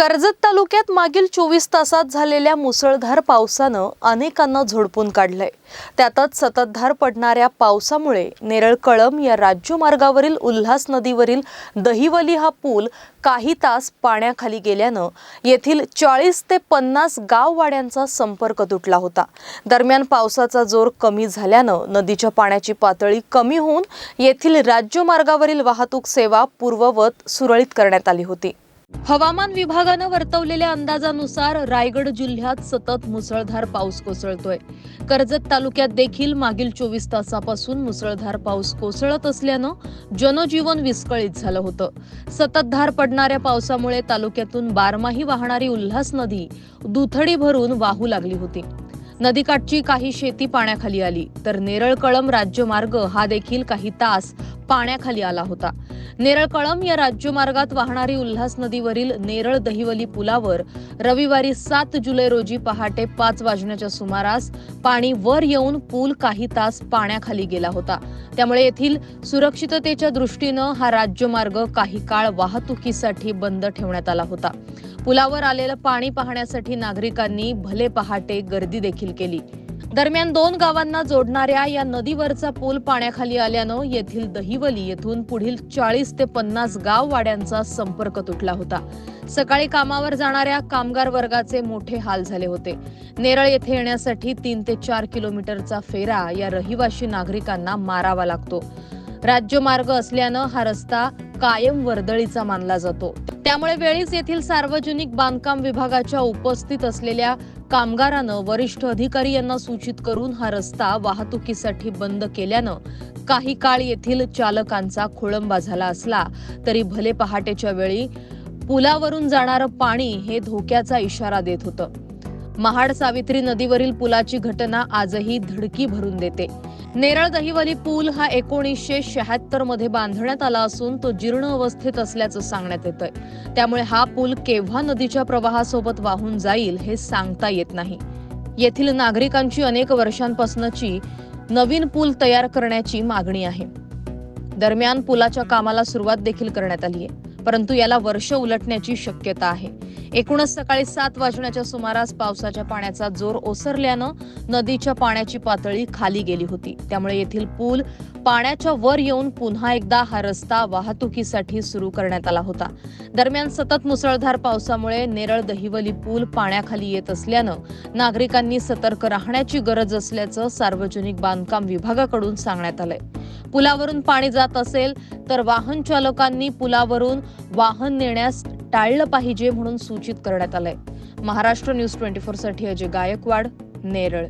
कर्जत तालुक्यात मागील चोवीस तासात झालेल्या मुसळधार पावसानं अनेकांना झोडपून काढलंय. त्यातच सततधार पडणाऱ्या पावसामुळे नेरळ कळम या राज्यमार्गावरील उल्हास नदीवरील दहिवली हा पूल काही तास पाण्याखाली गेल्यानं येथील चाळीस ते पन्नास गाववाड्यांचा संपर्क तुटला होता. दरम्यान पावसाचा जोर कमी झाल्यानं नदीच्या पाण्याची पातळी कमी होऊन येथील राज्यमार्गावरील वाहतूक सेवा पूर्ववत सुरळीत करण्यात आली होती. हवामान विभागानं वर्तवलेल्या अंदाजानुसार रायगड जिल्ह्यात सतत मुसळधार पाऊस कोसळतोय. कर्जत तालुक्यात देखील मागील चोवीस तासापासून मुसळधार पाऊस कोसळत असल्यानं जनजीवन विस्कळीत झालं होतं. सततधार पडणाऱ्या पावसामुळे तालुक्यातून बारमाही वाहणारी उल्हास नदी दुथडी भरून वाहू लागली होती. नदीकाठची काही शेती पाण्याखाली आली तर नेरळ कळम राज्यमार्ग हा देखील काही तास पाण्याखाली आला होता. नेरळ कळम या राज्यमार्गात वाहणारी उल्हास नदीवरील नेरळ दहिवली पुलावर रविवारी सात जुलै रोजी पहाटे पाच वाजण्याच्या सुमारास पाणी वर येऊन पूल काही तास पाण्याखाली गेला होता. त्यामुळे येथील सुरक्षिततेच्या दृष्टीनं हा राज्यमार्ग काही काळ वाहतुकीसाठी बंद ठेवण्यात आला होता. पुलावर आलेलं पाणी पाहण्यासाठी नागरिकांनी भले पहाटे गर्दी देखील केली. दरम्यान दोन गावांना जोडणाऱ्या या नदीवरचा पूल पाण्याखाली आल्यानं येथील दहिवली येथून पुढील चाळीस ते पन्नास गाव वाड्यांचा संपर्क तुटला होता. सकाळी कामावर जाणाऱ्या कामगार वर्गाचे मोठे हाल झाले होते. नेरळ येथे येण्यासाठी तीन ते चार किलोमीटरचा फेरा या रहिवाशी नागरिकांना मारावा लागतो. राज्यमार्ग असल्यानं हा रस्ता कायम वर्दळीचा मानला जातो. त्यामुळे वेळीच येथील सार्वजनिक बांधकाम विभागाच्या उपस्थित असलेल्या कामगारानं वरिष्ठ अधिकारी यांना सूचित करून हा रस्ता वाहतुकीसाठी बंद केल्यानं काही काळ येथील चालकांचा खोळंबा झाला असला तरी भले पहाटेच्या वेळी पुलावरून जाणारं पाणी हे धोक्याचा इशारा देत होतं. महाड सावित्री नदीवरील पुलाची घटना आजही धडकी भरून देते. नेरळ दहिवली पूल हा एकोणीसशे शहात्तरमध्ये बांधण्यात आला असून तो जीर्ण अवस्थेत असल्याचं सांगण्यात येतंय. त्यामुळे हा पूल केव्हा नदीच्या प्रवाहासोबत वाहून जाईल हे सांगता येत नाही. येथील नागरिकांची अनेक वर्षांपासूनची नवीन पूल तयार करण्याची मागणी आहे. दरम्यान पुलाच्या कामाला सुरुवात देखील करण्यात आली आहे. परंतु याला वर्ष उलटण्याची शक्यता आहे. एकूणच सकाळी सात वाजण्याच्या सुमारास पावसाच्या पाण्याचा जोर ओसरल्यानं नदीच्या पाण्याची पातळी खाली गेली होती. त्यामुळे येथील पूल पाण्याच्या वर येऊन पुन्हा एकदा हा रस्ता वाहतुकीसाठी सुरू करण्यात आला होता. दरम्यान सतत मुसळधार पावसामुळे नेरळ दहिवली पूल पाण्याखाली येत असल्यानं नागरिकांनी सतर्क राहण्याची गरज असल्याचं सार्वजनिक बांधकाम विभागाकडून सांगण्यात आलंय. पुलावरून पाणी जात असेल तर वाहन चालकांनी पुलावरून वाहन नेण्यास टाळलं पाहिजे म्हणून सूचित करण्यात आलंय. महाराष्ट्र न्यूज ट्वेंटी फोरसाठी अजय गायकवाड नेरळ.